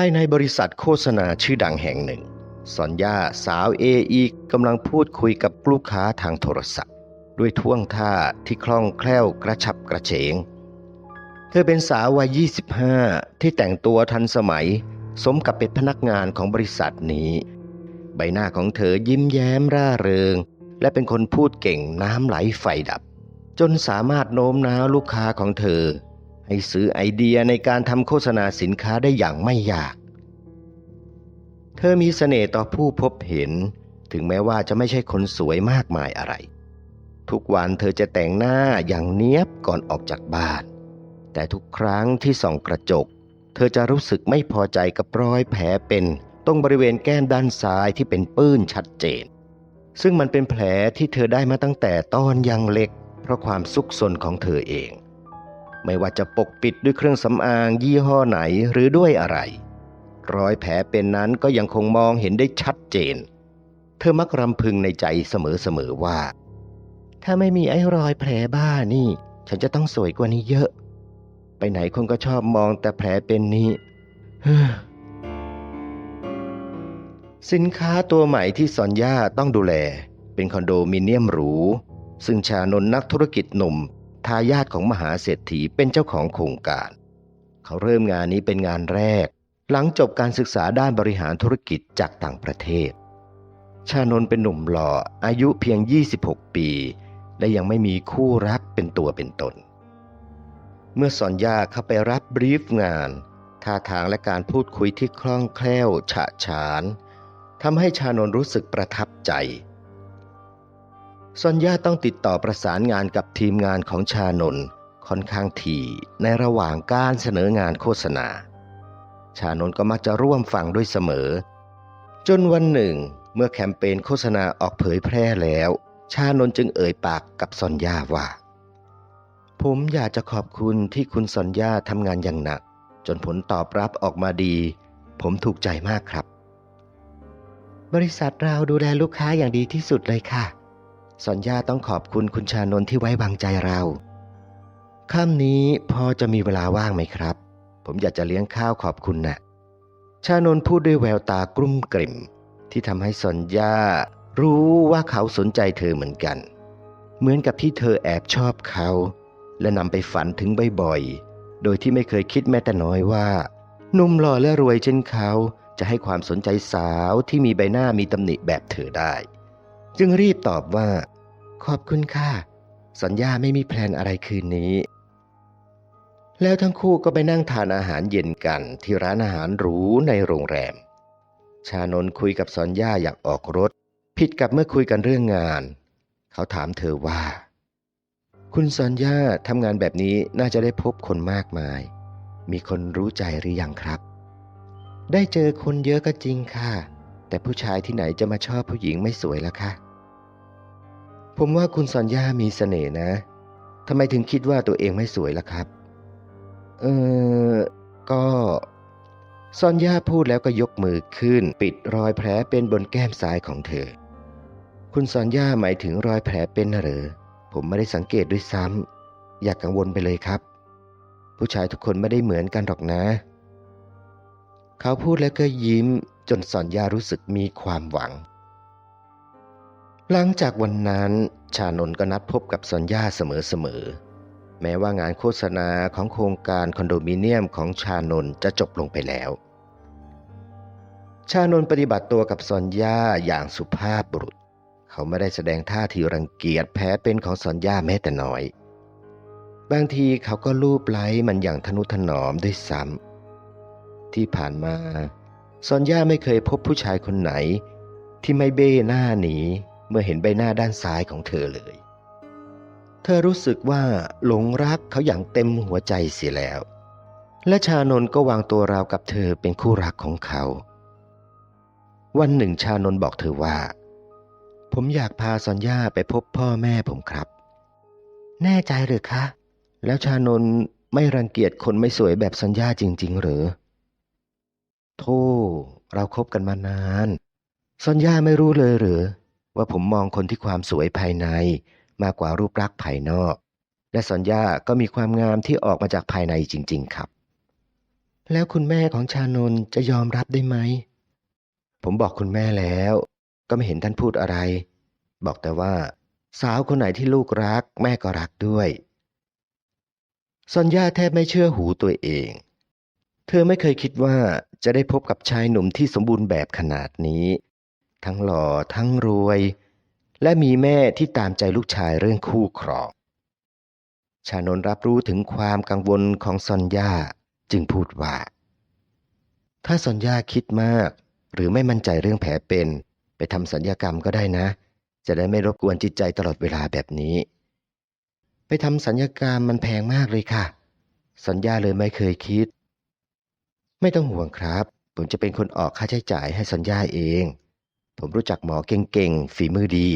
ายในบริษัทโฆษณาชื่อดังแห่งหนึ่งสอนย่าสาวเออีกำลังพูดคุยกับลูกค้าทางโทรศัพท์ ด้วยท่วงท่าที่คล่องแคล่วกระฉับกระเฉง เธอเป็นสาววัย 25 ที่แต่งตัวทันสมัย สมกับเป็นพนักงานของบริษัทนี้ ใบหน้าของเธอยิ้มแย้มร่าเริง และเป็นคนพูดเก่งน้ำไหลไฟดับ จนสามารถโน้มน้าวลูกค้าของเธอ ให้ซื้อไอเดียในการทำโฆษณาสินค้าได้อย่างไม่ยาก เธอมีเสน่ห์ต่อผู้พบเห็น ถึงแม้ว่าจะไม่ใช่คนสวยมากมายอะไร ทุกวันเธอจะแต่งหน้าอย่างเนี้ยบก่อนออกจากบ้าน แต่ทุกครั้งที่ส่องกระจก เธอจะรู้สึกไม่พอใจกับรอยแผลเป็น ตรงบริเวณแก้มด้านซ้ายที่เป็นปื้นชัดเจน ซึ่งมันเป็นแผลที่เธอได้มาตั้งแต่ตอนยังเล็ก เพราะความซุกซนของเธอเอง ไม่ว่าจะปกปิดด้วยเครื่องสำอางยี่ห้อไหนหรือด้วยอะไร รอยแผลเป็นนั้นก็ยังคงมองเห็นได้ชัดเจน เธอมักรำพึงในใจเสมอๆว่า ถ้าไม่มีไอ้รอยแผลบ้านี่ ฉันจะต้องสวยกว่านี้เยอะ ไปไหนคนก็ชอบมองแต่แผลเป็นนี้เฮสินค้าตัวใหม่ที่ซอนย่าต้องดูแล เป็นคอนโดมิเนียมหรู ซึ่งชานนนักธุรกิจหนุ่ม ทายาทของมหาเศรษฐีเป็นเจ้าของโครงการ เขาเริ่มงานนี้เป็นงานแรก หลังจบการศึกษาด้านบริหารธุรกิจจากต่างประเทศ ชานนเป็นหนุ่มหล่ออายุเพียง 26 ปี และยังไม่มีคู่รักเป็นตัวเป็นตน เมื่อสอนยาเข้าไปรับบรีฟงานท่าทางและการพูดคุยที่คล่องแคล่วฉะฉานทำให้ชานนรู้สึกประทับใจ ซอนย่าต้องติดต่อประสานงานกับทีมงานของชานนค่อนข้างถี่ในระหว่างการเสนองานโฆษณา ชานนก็มักจะร่วมฟังด้วยเสมอ จนวันหนึ่ง เมื่อแคมเปญโฆษณาออกเผยแพร่แล้ว ชานนจึงเอ่ยปากกับซอนย่าว่า ผมอยากจะขอบคุณที่คุณซอนย่าทำงานอย่างหนัก จนผลตอบรับออกมาดี ผมถูกใจมากครับ บริษัทเราดูแลลูกค้าอย่างดีที่สุดเลยค่ะ ซอนย่าต้องขอบคุณคุณชานนท์ที่ไว้วางใจเราค่ำนี้พอจะมีเวลาว่างไหมครับ ผมอยากจะเลี้ยงข้าวขอบคุณนะ่ะ ชานนท์พูดด้วยแววตากลุ้มกลิ่ม ที่ทำให้ซอนย่ารู้ว่าเขาสนใจเธอเหมือนกัน เหมือนกับที่เธอแอบชอบเขา และนำไปฝันถึงบ่อยๆ โดยที่ไม่เคยคิดแม้แต่น้อยว่าหนุ่มหล่อและรวยเช่นเขา จะให้ความสนใจสาวที่มีใบหน้ามีตำหนิแบบเธอได้ จึงรีบตอบว่า ขอบคุณค่ะ สัญญาไม่มีแพลนอะไรคืนนี้ แล้วทั้งคู่ก็ไปนั่งทานอาหารเย็นกันที่ร้านอาหารหรูในโรงแรม ชานนคุยกับซอนย่าอยากออกรถ ผิดกับเมื่อคุยกันเรื่องงาน เขาถามเธอว่า คุณซอนย่าทำงานแบบนี้น่าจะได้พบคนมากมาย มีคนรู้ใจหรือยังครับ ได้เจอคนเยอะก็จริงค่ะแต่ผู้ชายที่ไหนจะมาชอบผู้หญิงไม่สวยล่ะคะ ผมว่าคุณซอนย่ามีเสน่ห์นะทำไมถึงคิดว่าตัวเองไม่สวยล่ะครับ เออก็ซอนย่าพูดแล้วก็ยกมือขึ้น ปิดรอยแผลเป็นบนแก้มซ้ายของเธอ คุณซอนย่าหมายถึงรอยแผลเป็นนะเหรอผมไม่ได้สังเกตด้วยซ้ำอย่ากกังวลไปเลยครับ ผู้ชายทุกคนไม่ได้เหมือนกันหรอกนะ เขาพูดแล้วก็ยิ้มจนซอนย่ารู้สึกมีความหวัง หลังจากวันนั้นชานนก็นัดพบกับซอนย่าเสมอๆ แม้ว่างานโฆษณาของโครงการคอนโดมิเนียมของชานนจะจบลงไปแล้ว ชานนปฏิบัติตัวกับซอนย่าอย่างสุภาพบุรุษ เขาไม่ได้แสดงท่าทีรังเกียจแพ้เป็นของซอนย่าแม้แต่น้อย บางทีเขาก็ลูบไล้มันอย่างทนุถนอมด้วยซ้ำที่ผ่านมาซอนย่าไม่เคยพบผู้ชายคนไหน ที่ไม่เบ้หน้าหนี เมื่อเห็นใบหน้าด้านซ้ายของเธอเลย เธอรู้สึกว่าหลงรักเขาอย่างเต็มหัวใจเสียแล้ว และชานนก็วางตัวราวกับเธอเป็นคู่รักของเขา วันหนึ่งชานนบอกเธอว่า ผมอยากพาซอนย่าไปพบพ่อแม่ผมครับ แน่ใจหรือคะ แล้วชานนไม่รังเกียจคนไม่สวยแบบซอนย่าจริง ๆ หรือโธ่เราคบกันมานานซอนย่าไม่รู้เลยหรือ ว่าผมมองคนที่ความสวยภายใน มากกว่ารูปลักษณ์ภายนอก และซอนยาก็มีความงามที่ออกมาจากภายในจริง ๆ ครับ แล้วคุณแม่ของชานนจะยอมรับได้ไหม ผมบอกคุณแม่แล้ว ก็ไม่เห็นท่านพูดอะไร บอกแต่ว่า สาวคนไหนที่ลูกรัก แม่ก็รักด้วยซอนยาแทบไม่เชื่อหูตัวเอง เธอไม่เคยคิดว่าจะได้พบกับชายหนุ่มที่สมบูรณ์แบบขนาดนี้ ทั้งหล่อทั้งรวย และมีแม่ที่ตามใจลูกชายเรื่องคู่ครอง ชานนรับรู้ถึงความกังวลของซอนย่าจึงพูดว่า ถ้าซอนย่าคิดมาก หรือไม่มั่นใจเรื่องแผลเป็น ไปทำสัญญกรรมก็ได้นะ จะได้ไม่รบกวนจิตใจตลอดเวลาแบบนี้ ไปทำสัญญกรรมมันแพงมากเลยค่ะสัญญาเลยไม่เคยคิด ไม่ต้องห่วงครับ ผมจะเป็นคนออกค่าใช้จ่ายให้สัญญาเอง ผมรู้จักหมอเก่งๆ ฝีมือดี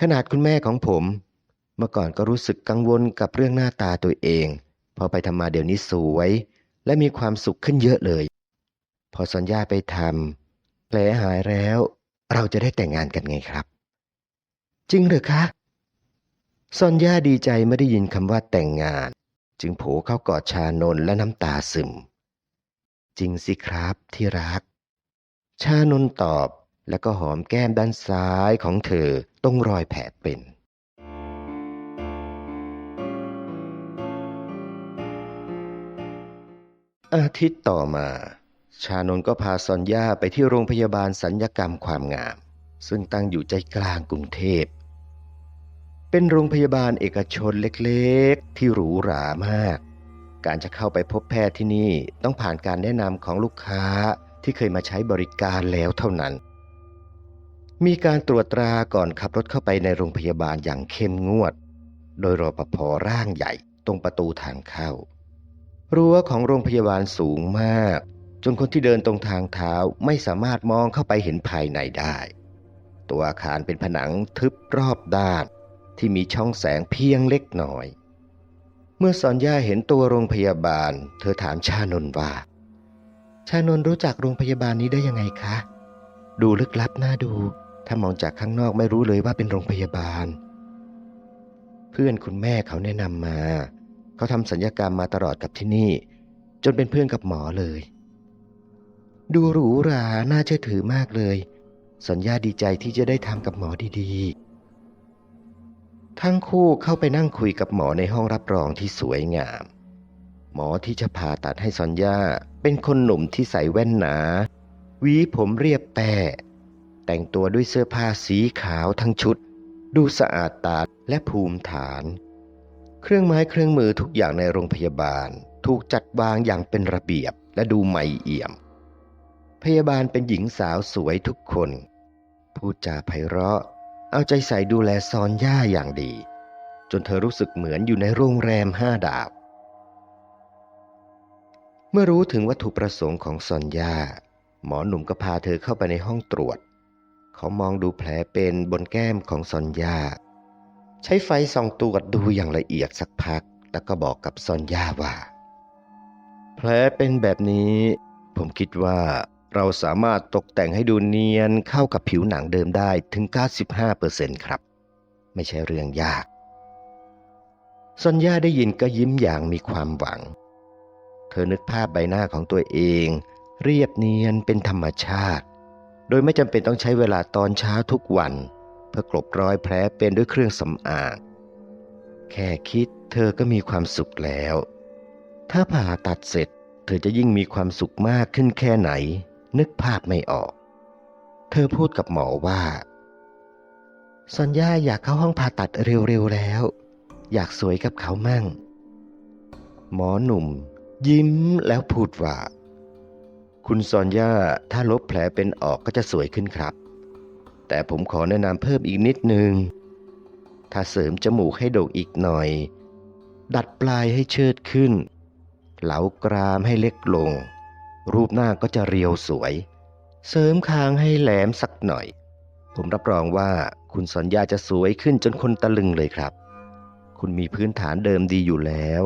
ขนาดคุณแม่ของผม เมื่อก่อนก็รู้สึกกังวลกับเรื่องหน้าตาตัวเอง พอไปทำมาเดี๋ยวนี้สวย และมีความสุขขึ้นเยอะเลย พอสัญญาไปทำแผลหายแล้ว เราจะได้แต่งงานกันไงครับ จริงเหรือคะซอนย่าดีใจไม่ได้ยินคำว่าแต่งงาน จึงโผเข้ากอดชานนและน้ำตาซึม จริงสิครับที่รัก ชานนตอบ แล้วก็หอมแก้มด้านซ้ายของเธอตรงรอยแผลเป็น อาทิตย์ต่อมา ชานนก็พาซอนย่าไปที่โรงพยาบาลสัญญกรรมความงาม ซึ่งตั้งอยู่ใจกลางกรุงเทพ เป็นโรงพยาบาลเอกชนเล็กๆ ที่หรูหรามาก การจะเข้าไปพบแพทย์ที่นี่ต้องผ่านการแนะนำของลูกค้าที่เคยมาใช้บริการแล้วเท่านั้น มีการตรวจตราก่อนขับรถเข้าไปในโรงพยาบาลอย่างเข้มงวด โดยรปภร่างใหญ่ตรงประตูทางเข้า รั้วของโรงพยาบาลสูงมาก จนคนที่เดินตรงทางเท้าไม่สามารถมองเข้าไปเห็นภายในได้ ตัวอาคารเป็นผนังทึบรอบด้าน ที่มีช่องแสงเพียงเล็กน้อย เมื่อสอนย่าเห็นตัวโรงพยาบาล เธอถามชานนว่า ชานนรู้จักโรงพยาบาลนี้ได้ยังไงคะ ดูลึกลับน่าดู ถ้ามองจากข้างนอกไม่รู้เลยว่าเป็นโรงพยาบาล เพื่อนคุณแม่เขาแนะนำมา เขาทำสัญญกรรมมาตลอดกับที่นี่ จนเป็นเพื่อนกับหมอเลย ดูหรูหราน่าเชื่อถือมากเลย สัญญาดีใจที่จะได้ทำกับหมอดีๆ ทั้งคู่เข้าไปนั่งคุยกับหมอในห้องรับรองที่สวยงาม หมอที่จะผ่าตัดให้สัญญาเป็นคนหนุ่มที่ใส่แว่นหนาหวีผมเรียบแปะ แต่งตัวด้วยเสื้อผ้าสีขาวทั้งชุด ดูสะอาดตาและภูมิฐาน เครื่องไม้เครื่องมือทุกอย่างในโรงพยาบาล ถูกจัดวางอย่างเป็นระเบียบและดูใหม่เอี่ยม พยาบาลเป็นหญิงสาวสวยทุกคน พูดจาไพเราะ เอาใจใส่ดูแลซอนย่าอย่างดี จนเธอรู้สึกเหมือนอยู่ในโรงแรมห้าดาวเมื่อรู้ถึงวัตถุประสงค์ของซอนย่าหมอหนุ่มก็พาเธอเข้าไปในห้องตรวจ เขามองดูแผลเป็นบนแก้มของซอนยา ใช้ไฟส่องตรวจดูอย่างละเอียดสักพัก แล้วก็บอกกับซอนยาว่า แผลเป็นแบบนี้ ผมคิดว่าเราสามารถตกแต่งให้ดูเนียนเข้ากับผิวหนังเดิมได้ถึง 95%ครับ ไม่ใช่เรื่องยากซอนยาได้ยินก็ยิ้มอย่างมีความหวัง เธอนึกภาพใบหน้าของตัวเอง เรียบเนียนเป็นธรรมชาติ โดยไม่จำเป็นต้องใช้เวลาตอนเช้าทุกวัน เพื่อกลบรอยแผลเป็นด้วยเครื่องสำอางแค่คิดเธอก็มีความสุขแล้ว ถ้าผ่าตัดเสร็จ เธอจะยิ่งมีความสุขมากขึ้นแค่ไหน นึกภาพไม่ออก เธอพูดกับหมอว่าซอนย่าอยากเข้าห้องผ่าตัดเร็วๆแล้ว อยากสวยกับเขามั่ง หมอหนุ่ม ยิ้มแล้วพูดว่า คุณซอนย่าถ้าลบแผลเป็นออกก็จะสวยขึ้นครับ แต่ผมขอแนะนำเพิ่มอีกนิดนึง ถ้าเสริมจมูกให้โด่งอีกหน่อย ดัดปลายให้เชิดขึ้น เหลากรามให้เล็กลง รูปหน้าก็จะเรียวสวย เสริมคางให้แหลมสักหน่อย ผมรับรองว่าคุณสัญญาจะสวยขึ้นจนคนตะลึงเลยครับ คุณมีพื้นฐานเดิมดีอยู่แล้ว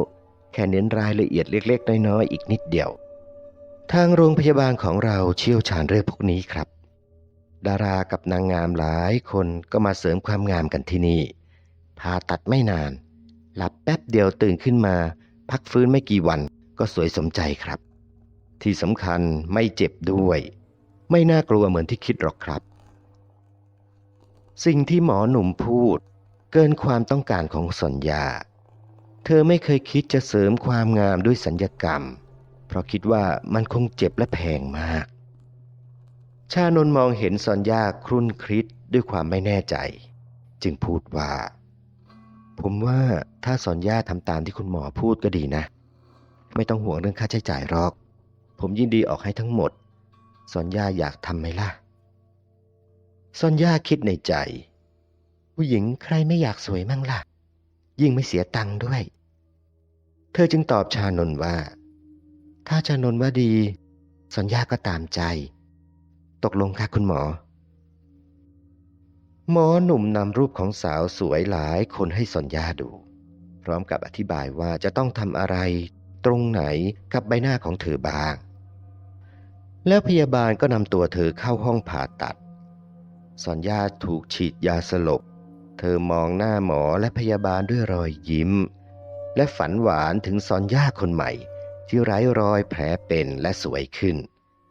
แค่เน้นรายละเอียดเล็ก ๆ น้อยๆอีกนิดเดียว ทางโรงพยาบาลของเราเชี่ยวชาญเรื่องพวกนี้ครับ ดารากับนางงามหลายคนก็มาเสริมความงามกันที่นี่ผ่าตัดไม่นาน หลับแป๊บเดียวตื่นขึ้นมา พักฟื้นไม่กี่วันก็สวยสมใจครับ ที่สำคัญไม่เจ็บด้วย ไม่น่ากลัวเหมือนที่คิดหรอกครับ สิ่งที่หมอหนุ่มพูด เกินความต้องการของสัญญา เธอไม่เคยคิดจะเสริมความงามด้วยสัญญกรรมเราะคิดว่ามันคงเจ็บและแพงมาก ชานนมองเห็นสัญญาครุ่นคิดด้วยความไม่แน่ใจ จึงพูดว่า ผมว่าถ้าสอนย่าทำตามที่คุณหมอพูดก็ดีนะ ไม่ต้องห่วงเรื่องค่าใช้จ่ายหรอก ผมยินดีออกให้ทั้งหมดสอนย่าอยากทำไหมล่ะสอนย่าคิดในใจ ผู้หญิงใครไม่อยากสวยมั่งล่ะ ยิ่งไม่เสียตังค์ด้วย เธอจึงตอบชานนว่า ถ้าชานนว่าดีสอนย่าก็ตามใจ ตกลงค่ะคุณหมอ หมอหนุ่มนำรูปของสาวสวยหลายคนให้สัญญาดู พร้อมกับอธิบายว่าจะต้องทำอะไร ตรงไหนกับใบหน้าของเธอบ้าง แล้วพยาบาลก็นำตัวเธอเข้าห้องผ่าตัดสัญญาถูกฉีดยาสลบ เธอมองหน้าหมอและพยาบาลด้วยรอยยิ้ม และฝันหวานถึงซอนย่าคนใหม่ ที่ไร้รอยแผลเป็นและสวยขึ้น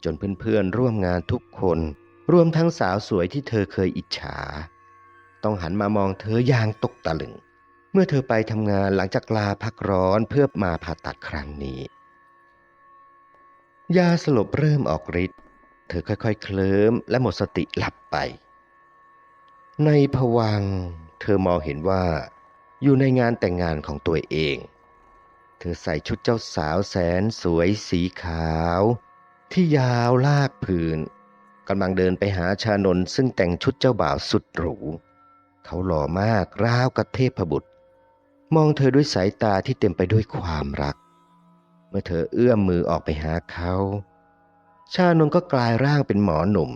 จนเพื่อนๆร่วมงานทุกคน รวมทั้งสาวสวยที่เธอเคยอิจฉา ต้องหันมามองเธออย่างตกตะลึง เมื่อเธอไปทำงานหลังจากลาพักร้อนเพื่อมาผ่าตัดครั้งนี้ ยาสลบเริ่มออกฤทธิ์เธอค่อยๆ เคลิ้มและหมดสติหลับไป ในผวังเธอมองเห็นว่า อยู่ในงานแต่งงานของตัวเอง ธอใส่ชุดเจ้าสาวแสนสวยสีขาว ที่ยาวลากพื้นกำลังเดินไปหาชานนซึ่งแต่งชุดเจ้าบ่าวสุดหรู เขาหล่อมากราวกับเทพบุตร มองเธอด้วยสายตาที่เต็มไปด้วยความรัก เมื่อเธอเอื้อมมือออกไปหาเขา ชานนก็กลายร่างเป็นหมอหนุ่ม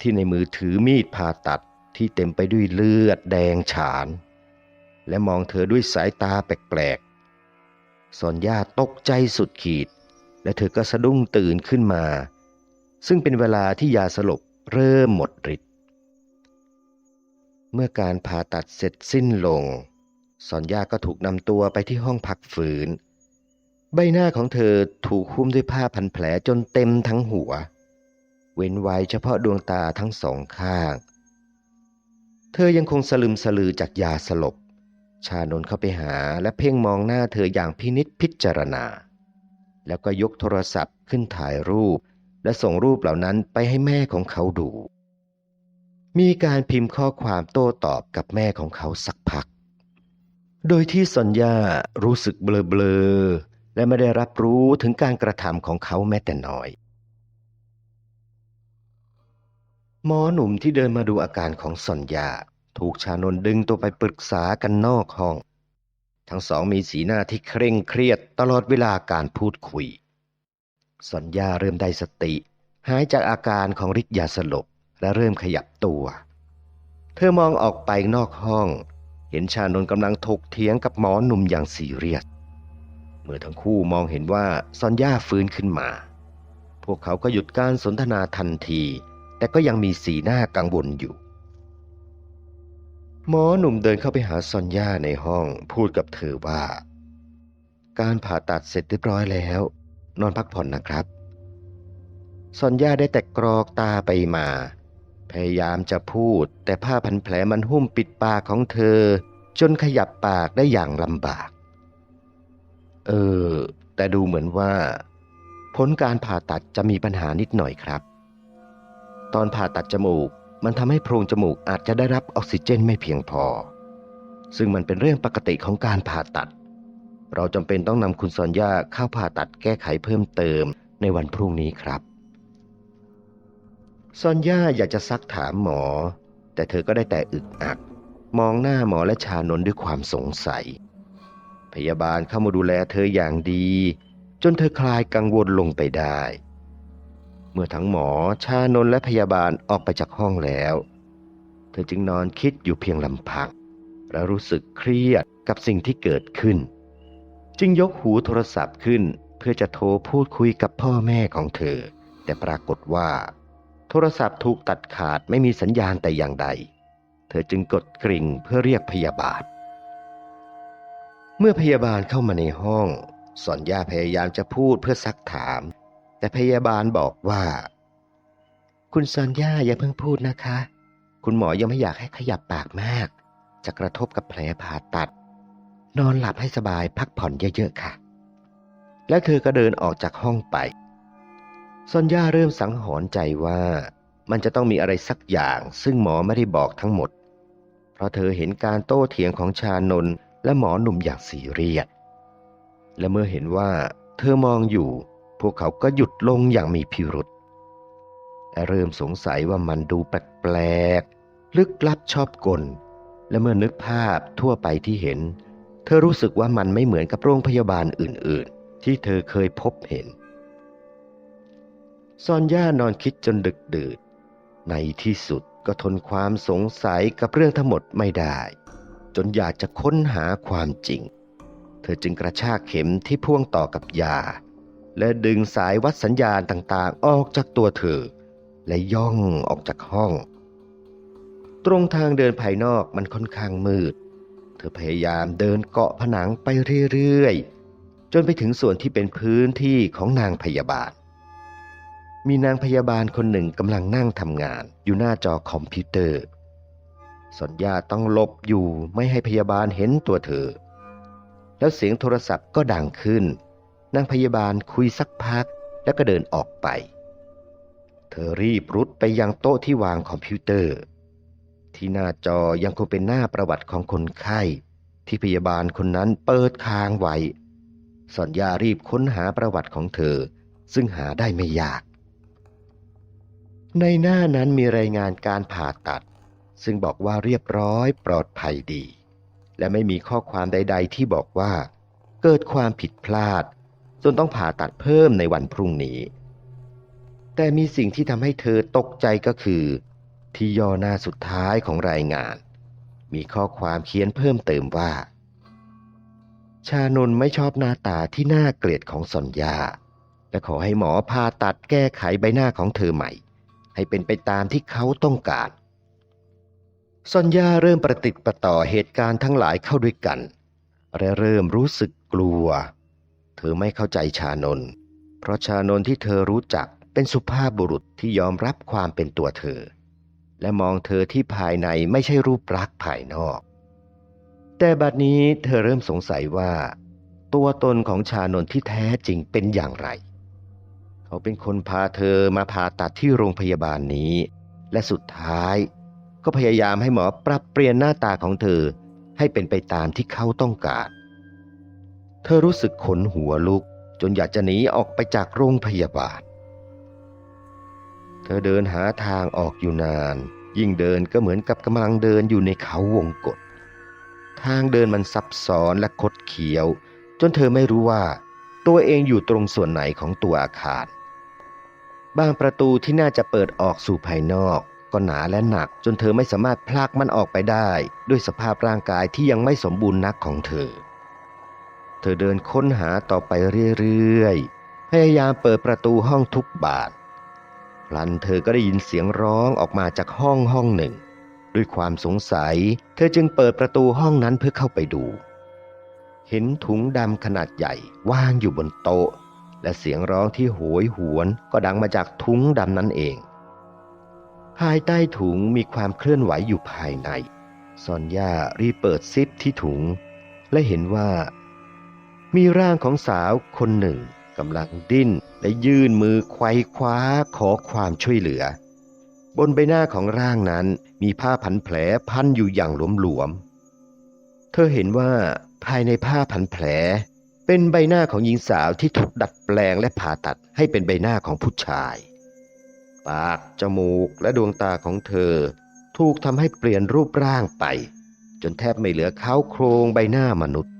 ที่ในมือถือมีดผ่าตัดที่เต็มไปด้วยเลือดแดงฉาน และมองเธอด้วยสายตาแปลกๆ สอนย่าตกใจสุดขีด และเธอก็สะดุ้งตื่นขึ้นมา ซึ่งเป็นเวลาที่ยาสลบเริ่มหมดฤทธิ์เมื่อการผ่าตัดเสร็จสิ้นลง สอนย่าก็ถูกนำตัวไปที่ห้องพักฝืน ใบหน้าของเธอถูกหุ้มด้วยผ้าพันแผลจนเต็มทั้งหัว เว้นไว้เฉพาะดวงตาทั้งสองข้าง เธอยังคงสลึมสลือจากยาสลบ ชานนเข้าไปหาและเพ่งมองหน้าเธออย่างพินิษพิจารณา แล้วก็ยกโทรศัพท์ขึ้นถ่ายรูป และส่งรูปเหล่านั้นไปให้แม่ของเขาดู มีการพิมพ์ข้อความโต้ตอบกับแม่ของเขาสักพัก โดยที่สัญญารู้สึกเบลอๆและไม่ได้รับรู้ถึงการกระทำของเขาแม้แต่น้อย หมอหนุ่มที่เดินมาดูอาการของสัญญา ถูกชานนดึงตัวไปปรึกษากันนอกห้อง ทั้งสองมีสีหน้าที่เคร่งเครียดตลอดเวลาการพูดคุย สัญญาเริ่มได้สติ หายจากอาการของฤทธิ์ยาสลบและเริ่มขยับตัว เธอมองออกไปนอกห้อง เห็นชานนกำลังถกเถียงกับหมอหนุ่มอย่างซีเรียส เมื่อทั้งคู่มองเห็นว่าซอนย่าฟื้นขึ้นมา พวกเขาก็หยุดการสนทนาทันที แต่ก็ยังมีสีหน้ากังวลอยู่ หมอหนุ่มเดินเข้าไปหาซอนย่าในห้องพูดกับเธอว่า การผ่าตัดเสร็จเรียบร้อยแล้ว นอนพักผ่อนนะครับซอนย่าได้แต่กรอกตาไปมา พยายามจะพูด แต่ผ้าพันแผลมันหุ้มปิดปากของเธอ จนขยับปากได้อย่างลำบาก เออ แต่ดูเหมือนว่า ผลการผ่าตัดจะมีปัญหานิดหน่อยครับ ตอนผ่าตัดจมูก มันทำให้โพรงจมูกอาจจะได้รับออกซิเจนไม่เพียงพอ ซึ่งมันเป็นเรื่องปกติของการผ่าตัด เราจำเป็นต้องนำคุณซอนย่าเข้าผ่าตัดแก้ไขเพิ่มเติมในวันพรุ่งนี้ครับ ซอนย่าอยากจะซักถามหมอ แต่เธอก็ได้แต่อึกอักมองหน้าหมอและชานนด้วยความสงสัย พยาบาลเข้ามาดูแลเธออย่างดี จนเธอคลายกังวลลงไปได้ เมื่อทั้งหมอชานนและพยาบาลออกไปจากห้องแล้ว เธอจึงนอนคิดอยู่เพียงลำพัง และรู้สึกเครียดกับสิ่งที่เกิดขึ้น จึงยกหูโทรศัพท์ขึ้นเพื่อจะโทรพูดคุยกับพ่อแม่ของเธอ แต่ปรากฏว่า โทรศัพท์ถูกตัดขาดไม่มีสัญญาณแต่อย่างใด เธอจึงกดกริ่งเพื่อเรียกพยาบาล เมื่อพยาบาลเข้ามาในห้องสอนย่าพยายามจะพูดเพื่อซักถาม แต่พยาบาลบอกว่า คุณซอนย่าอย่าเพิ่งพูดนะคะ คุณหมอยังไม่อยากให้ขยับปากมาก จะกระทบกับแผลผ่าตัด นอนหลับให้สบายพักผ่อนเยอะๆค่ะ แล้วเธอก็เดินออกจากห้องไปซอนย่าเริ่มสังหรณ์ใจว่า มันจะต้องมีอะไรสักอย่าง ซึ่งหมอไม่ได้บอกทั้งหมด เพราะเธอเห็นการโต้เถียงของชานนและหมอหนุ่มอย่างสีเรียสและเมื่อเห็นว่า เธอมองอยู่ พวกเขาก็หยุดลงอย่างมีพิรุษเริ่มสงสัยว่ามันดูแปลกๆลึกลับชอบกล และเมื่อนึกภาพทั่วไปที่เห็น เธอรู้สึกว่ามันไม่เหมือนกับโรงพยาบาลอื่น ๆ ที่เธอเคยพบเห็น ซอนย่านอนคิดจนดึกดื่นในที่สุดก็ทนความสงสัยกับเรื่องทั้งหมดไม่ได้ จนอยากจะค้นหาความจริง เธอจึงกระชากเข็มที่พ่วงต่อกับยา และดึงสายวัดสัญญาณต่างๆ ออกจากตัวเธอ และย่องออกจากห้อง ตรงทางเดินภายนอกมันค่อนข้างมืด เธอพยายามเดินเกาะผนังไปเรื่อยๆ จนไปถึงส่วนที่เป็นพื้นที่ของนางพยาบาล มีนางพยาบาลคนหนึ่งกำลังนั่งทำงานอยู่หน้าจอคอมพิวเตอร์ สัญญาต้องลบอยู่ไม่ให้พยาบาลเห็นตัวเธอ แล้วเสียงโทรศัพท์ก็ดังขึ้น นางพยาบาลคุยสักพักแล้วก็เดินออกไป เธอรีบรุดไปยังโต๊ะที่วางคอมพิวเตอร์ ที่หน้าจอยังคงเป็นหน้าประวัติของคนไข้ ที่พยาบาลคนนั้นเปิดค้างไว้สัญญารีบค้นหาประวัติของเธอ ซึ่งหาได้ไม่ยาก ในหน้านั้นมีรายงานการผ่าตัด ซึ่งบอกว่าเรียบร้อยปลอดภัยดี และไม่มีข้อความใด ๆ ที่บอกว่า เกิดความผิดพลาด จนต้องผ่าตัดเพิ่มในวันพรุ่งนี้ แต่มีสิ่งที่ทำให้เธอตกใจก็คือ ที่ย่อหน้าสุดท้ายของรายงาน มีข้อความเขียนเพิ่มเติมว่า ชานนไม่ชอบหน้าตาที่น่าเกลียดของสนยา และขอให้หมอผ่าตัดแก้ไขใบหน้าของเธอใหม่ ให้เป็นไปตามที่เขาต้องการซอนยาเริ่มประติดประต่อเหตุการณ์ทั้งหลายเข้าด้วยกัน และเริ่มรู้สึกกลัว เธอไม่เข้าใจชานนท์เพราะชานนท์ที่เธอรู้จักเป็นสุภาพบุรุษที่ยอมรับความเป็นตัวเธอ และมองเธอที่ภายในไม่ใช่รูปลักษณ์ภายนอก แต่บัดนี้เธอเริ่มสงสัยว่า ตัวตนของชานนท์ที่แท้จริงเป็นอย่างไร เขาเป็นคนพาเธอมาผ่าตัดที่โรงพยาบาลนี้ และสุดท้าย ก็พยายามให้หมอปรับเปลี่ยนหน้าตาของเธอให้เป็นไปตามที่เขาต้องการ เธอรู้สึกขนหัวลุก จนอยากจะหนีออกไปจากโรงพยาบาล เธอเดินหาทางออกอยู่นาน ยิ่งเดินก็เหมือนกับกำลังเดินอยู่ในเขาวงกฏทางเดินมันซับซ้อนและคดเคี้ยว จนเธอไม่รู้ว่า ตัวเองอยู่ตรงส่วนไหนของตัวอาคาร บางประตูที่น่าจะเปิดออกสู่ภายนอก ก็หนาและหนักจนเธอไม่สามารถพลากมันออกไปได้ ด้วยสภาพร่างกายที่ยังไม่สมบูรณ์นักของเธอ เธอเดินค้นหาต่อไปเรื่อยๆ พยายามเปิดประตูห้องทุกบานพลันเธอก็ได้ยินเสียงร้องออกมาจากห้องห้องหนึ่ง ด้วยความสงสัย เธอจึงเปิดประตูห้องนั้นเพื่อเข้าไปดู เห็นถุงดำขนาดใหญ่วางอยู่บนโต๊ะ และเสียงร้องที่โหยหวนก็ดังมาจากถุงดำนั้นเอง ภายใต้ถุงมีความเคลื่อนไหวอยู่ภายในซอนย่ารีเปิดซิปที่ถุง และเห็นว่า มีร่างของสาวคนหนึ่งกำลังดิ้นและยื่นมือไขว้คว้าขอความช่วยเหลือ บนใบหน้าของร่างนั้นมีผ้าพันแผลพันอยู่อย่างหลวมๆ เธอเห็นว่าภายในผ้าพันแผล เป็นใบหน้าของหญิงสาวที่ถูกดัดแปลงและผ่าตัดให้เป็นใบหน้าของผู้ชาย ปาก จมูกและดวงตาของเธอ ถูกทำให้เปลี่ยนรูปร่างไป จนแทบไม่เหลือเขาโครงใบหน้ามนุษย์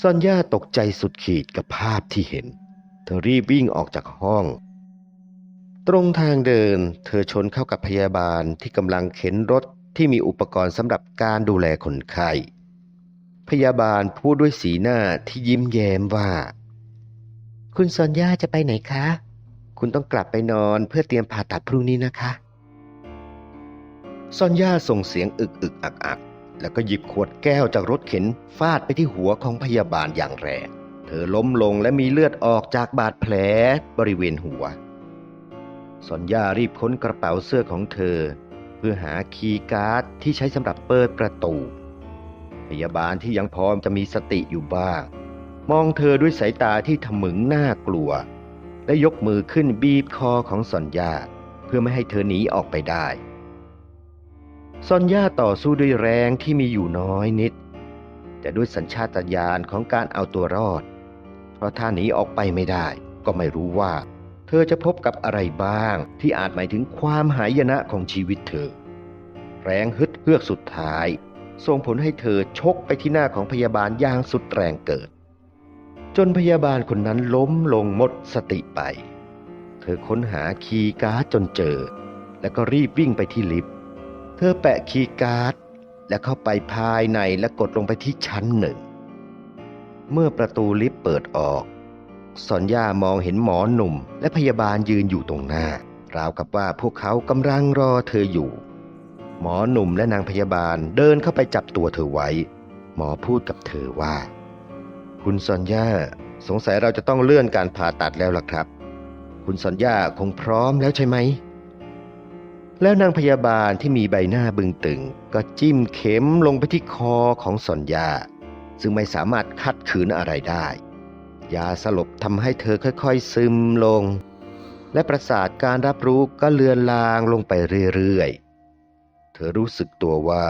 ซอนย่าตกใจสุดขีดกับภาพที่เห็น เธอรีบวิ่งออกจากห้อง ตรงทางเดินเธอชนเข้ากับพยาบาลที่กำลังเข็นรถที่มีอุปกรณ์สำหรับการดูแลคนไข้พยาบาลพูดด้วยสีหน้าที่ยิ้มแย้มว่า คุณซอนย่าจะไปไหนคะ คุณต้องกลับไปนอนเพื่อเตรียมผ่าตัดพรุ่งนี้นะคะ ซอนย่าส่งเสียงอึกอึกอักอัก แล้วก็หยิบขวดแก้วจากรถเข็นฟาดไปที่หัวของพยาบาลอย่างแรง เธอล้มลงและมีเลือดออกจากบาดแผลบริเวณหัวสอนยารีบค้นกระเป๋าเสื้อของเธอ เพื่อหาคีย์การ์ดที่ใช้สำหรับเปิดประตู พยาบาลที่ยังพร้อมจะมีสติอยู่บ้าง มองเธอด้วยสายตาที่ทะมึงน่ากลัว และยกมือขึ้นบีบคอของสอนยาเพื่อไม่ให้เธอหนีออกไปได้ ซอนย่าต่อสู้ด้วยแรงที่มีอยู่น้อยนิด แต่ด้วยสัญชาตญาณของการเอาตัวรอด เพราะถ้าหนีออกไปไม่ได้ ก็ไม่รู้ว่า เธอจะพบกับอะไรบ้างที่อาจหมายถึงความหายนะของชีวิตเธอ แรงฮึดเฮือกสุดท้ายส่งผลให้เธอชกไปที่หน้าของพยาบาลอย่างสุดแรงเกิด จนพยาบาลคนนั้นล้มลงหมดสติไป เธอค้นหาคีย์การ์ดจนเจอ แล้วก็รีบวิ่งไปที่ลิฟต์ เธอแปะคีย์การ์ด และเข้าไปภายในและกดลงไปที่ชั้นหนึ่ง เมื่อประตูลิฟต์เปิดออกสอนย่ามองเห็นหมอหนุ่ม และพยาบาลยืนอยู่ตรงหน้า ราวกับว่าพวกเขากำลังรอเธออยู่ หมอหนุ่มและนางพยาบาลเดินเข้าไปจับตัวเธอไว้ หมอพูดกับเธอว่า คุณซอนย่าสงสัยเราจะต้องเลื่อนการผ่าตัดแล้วล่ะครับ คุณซอนย่าคงพร้อมแล้วใช่ไหม แล้วนางพยาบาลที่มีใบหน้าบึงตึง ก็จิ้มเข็มลงไปที่คอของสอนยา ซึ่งไม่สามารถคัดขืนอะไรได้ ยาสลบทำให้เธอค่อยๆซึมลง และประสาทการรับรู้ก็เลือนลางลงไปเรื่อยๆ เธอรู้สึกตัวว่า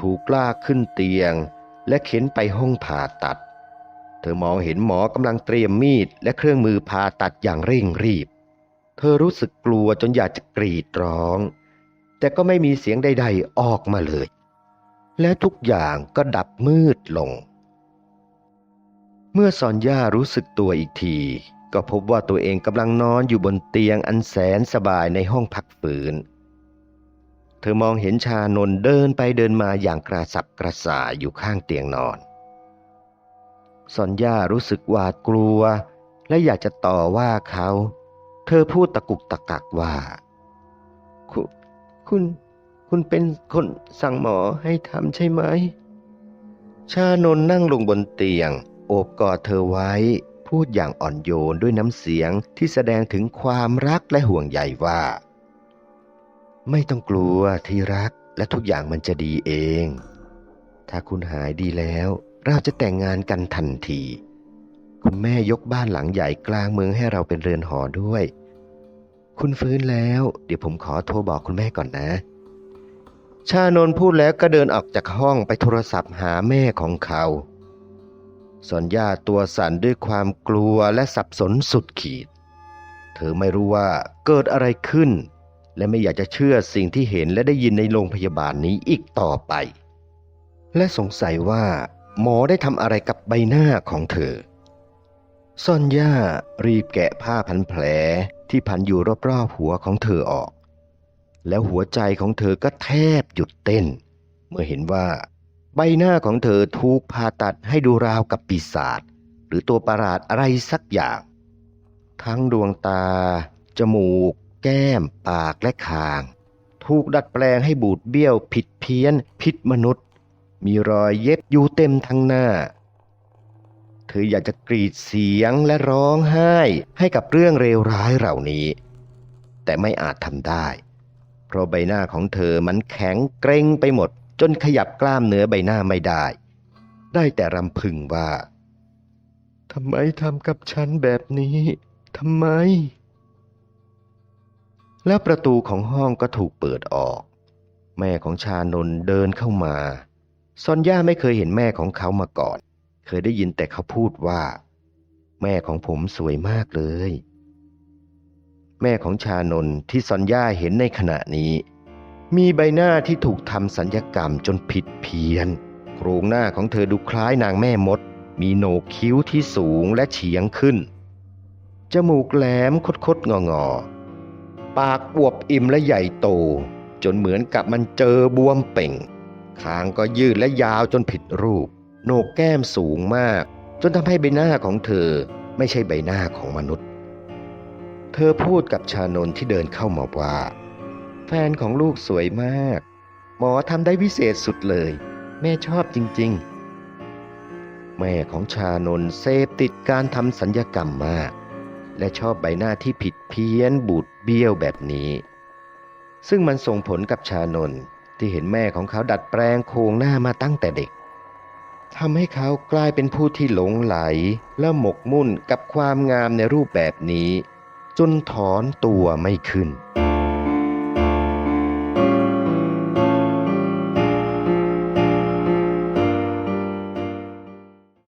ถูกลากขึ้นเตียง และเข็นไปห้องผ่าตัด เธอมองเห็นหมอกำลังเตรียมมีดและเครื่องมือผ่าตัดอย่างเร่งรีบ เธอรู้สึกกลัวจนอยากจะกรีดร้อง แต่ก็ไม่มีเสียงใด ๆ ออกมาเลย และทุกอย่างก็ดับมืดลง เมื่อซอนย่ารู้สึกตัวอีกที ก็พบว่าตัวเองกำลังนอนอยู่บนเตียงอันแสนสบายในห้องพักฝืน เธอมองเห็นชานนเดินไปเดินมาอย่างกระสับกระส่ายอยู่ข้างเตียงนอนซอนย่ารู้สึกหวาดกลัว และอยากจะต่อว่าเขา เธอพูดตะกุกตะกักว่าคุ คุณ คุณเป็นคนสั่งหมอให้ทำใช่ไหม ชานนนั่งลงบนเตียง โอบกอดเธอไว้ พูดอย่างอ่อนโยนด้วยน้ำเสียงที่แสดงถึงความรักและห่วงใยว่า ไม่ต้องกลัวที่รักและทุกอย่างมันจะดีเอง ถ้าคุณหายดีแล้ว เราจะแต่งงานกันทันที คุณแม่ยกบ้านหลังใหญ่กลางเมืองให้เราเป็นเรือนหอด้วย คุณฟื้นแล้ว เดี๋ยวผมขอโทรบอกคุณแม่ก่อนนะ ชานนพูดแล้วก็เดินออกจากห้องไปโทรศัพท์หาแม่ของเขาสอนย่าตัวสั่นด้วยความกลัวและสับสนสุดขีด เธอไม่รู้ว่าเกิดอะไรขึ้น และไม่อยากจะเชื่อสิ่งที่เห็นและได้ยินในโรงพยาบาลนี้อีกต่อไป และสงสัยว่า หมอได้ทำอะไรกับใบหน้าของเธอซอนย่ารีบแกะผ้าพันแผล ที่พันอยู่รอบๆหัวของเธอออก แล้วหัวใจของเธอก็แทบหยุดเต้น เมื่อเห็นว่า ใบหน้าของเธอถูกผ่าตัดให้ดูราวกับปีศาจหรือตัวประหลาดอะไรสักอย่าง ทั้งดวงตา จมูก แก้ม ปากและคาง ถูกดัดแปลงให้บูดเบี้ยว ผิดเพี้ยน ผิดมนุษย์ มีรอยเย็บอยู่เต็มทั้งหน้า เธออยากจะกรีดเสียงและร้องไห้ให้กับเรื่องเลวร้ายเหล่านี้ แต่ไม่อาจทำได้ เพราะใบหน้าของเธอมันแข็งเกร็งไปหมด จนขยับกล้ามเนื้อใบหน้าไม่ได้ ได้แต่รำพึงว่าทำไมทำกับฉันแบบนี้ทำไม แล้วประตูของห้องก็ถูกเปิดออก แม่ของชานนเดินเข้ามาซอนย่าไม่เคยเห็นแม่ของเขามาก่อน เคยได้ยินแต่เขาพูดว่า แม่ของผมสวยมากเลย แม่ของชานนที่ซอนย่าเห็นในขณะนี้ มีใบหน้าที่ถูกทำสัญญกรรมจนผิดเพี้ยน โครงหน้าของเธอดูคล้ายนางแม่มด มีโหนกคิ้วที่สูงและเฉียงขึ้น จมูกแหลมคดคดงองอๆ ปากอวบอิ่มและใหญ่โต จนเหมือนกับมันเจอบวมเป่งคางก็ยืดและยาวจนผิดรูป โหนกแก้มสูงมาก จนทำให้ใบหน้าของเธอไม่ใช่ใบหน้าของมนุษย์ เธอพูดกับชานนที่เดินเข้ามาว่า แฟนของลูกสวยมาก หมอทำได้วิเศษสุดเลย แม่ชอบจริงแม่ของชานนเสพติดการทำสัญญกรรมมาก และชอบใบหน้าที่ผิดเพี้ยนบูดเบี้ยวแบบนี้ ซึ่งมันส่งผลกับชานนที่เห็นแม่ของเขาดัดแปลงโครงหน้ามาตั้งแต่เด็ก ทำให้เขากลายเป็นผู้ที่หลงไหล และหมกมุ่นกับความงามในรูปแบบนี้ จนถอนตัวไม่ขึ้น